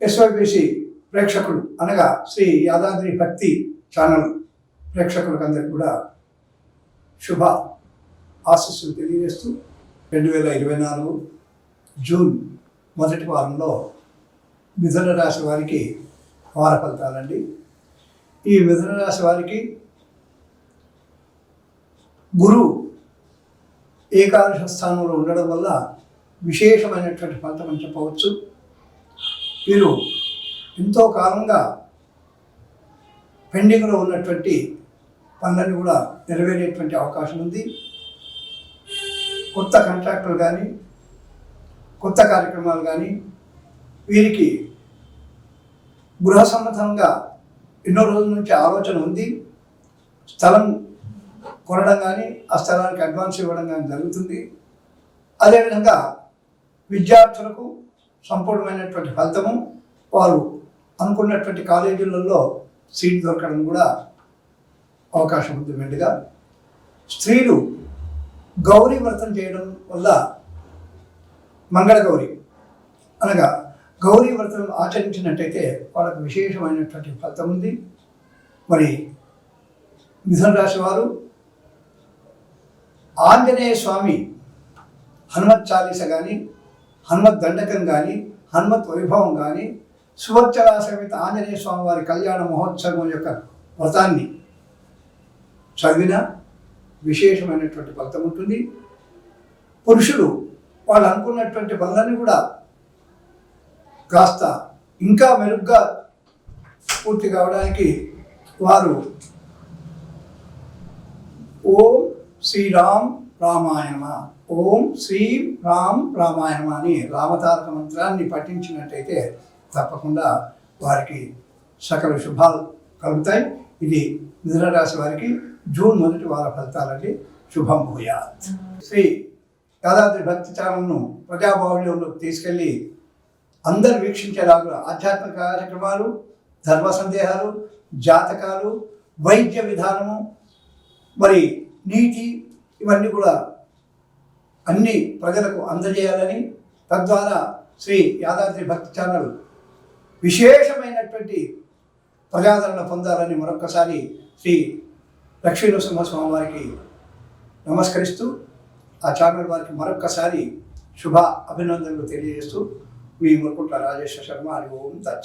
ఎస్వైబిసి ప్రేక్షకులు అనగా శ్రీ యాదాద్రి భక్తి ఛానల్ ప్రేక్షకులకు అందరికీ కూడా శుభ ఆశీస్సులు తెలియజేస్తూ రెండు వేల ఇరవై నాలుగు జూన్ మొదటి వారంలో మిథున రాశి వారికి వార ఫలితాలండి. ఈ మిథున రాశి వారికి గురు ఏకాదశ స్థానంలో ఉండడం వల్ల విశేషమైనటువంటి ఫలితం అని చెప్పవచ్చు. వీరు ఎంతో కాలంగా పెండింగ్లో ఉన్నటువంటి పనులన్నీ కూడా నెరవేరేటువంటి అవకాశం ఉంది. కొత్త కాంట్రాక్టులు కానీ కొత్త కార్యక్రమాలు కానీ వీరికి గృహ సంబంధంగా ఎన్నో రోజుల నుంచి ఆలోచన ఉంది. స్థలం కొనడం కానీ ఆ స్థలానికి అడ్వాన్స్ ఇవ్వడం కానీ జరుగుతుంది. అదేవిధంగా విద్యార్థులకు సంపూర్ణమైనటువంటి ఫలితము. వారు అనుకున్నటువంటి కాలేజీలలో సీట్ దొరకడం కూడా అవకాశం ఉంది మెండుగా. స్త్రీలు గౌరీ వ్రతం చేయడం వల్ల మంగళగౌరి అనగా గౌరీ వ్రతం ఆచరించినట్టయితే వాళ్ళకు విశేషమైనటువంటి ఫలితం ఉంది. మరి మిథున రాశి వారు ఆంజనేయ స్వామి హనుమత్ చాలీస కానీ హనుమత్ దండకం కానీ హనుమత్ వైభవం కానీ సువర్చరా సమిత ఆంజనేయ స్వామి వారి కళ్యాణ మహోత్సవం యొక్క వ్రతాన్ని చదివిన విశేషమైనటువంటి ఫలితం ఉంటుంది. పురుషులు వాళ్ళు అనుకున్నటువంటి పనులన్నీ కూడా కాస్త ఇంకా మెరుగ్గా పూర్తి కావడానికి వారు ఓం శ్రీరామ్ రామాయణ. ఓం శ్రీం రామ్ రామాయణం అని రామతారక మంత్రాన్ని పఠించినట్టయితే తప్పకుండా వారికి సకల శుభాలు కలుగుతాయి. ఇది మిథున వారికి జూన్ మొదటి వార ఫలితాలకి శుభం భూయాత్. శ్రీ యాదాద్రి భక్తి ఛానల్ను ప్రజాబాహుళ్యంలోకి తీసుకెళ్ళి అందరు వీక్షించేలాగా ఆధ్యాత్మిక కార్యక్రమాలు ధర్మ సందేహాలు జాతకాలు వైద్య విధానము మరి నీతి ఇవన్నీ కూడా అన్ని ప్రజలకు అందజేయాలని తద్వారా శ్రీ యాదాద్రి భక్తి ఛానల్ విశేషమైనటువంటి ప్రజాదరణ పొందాలని మరొక్కసారి శ్రీ లక్ష్మీనరసింహస్వామి వారికి నమస్కరిస్తూ ఆ ఛానల్ వారికి మరొక్కసారి శుభ అభినందనలు తెలియజేస్తూ మీ మురుకుంట్ల రాజేశ్వర శర్మ అని ఓం తచ్చ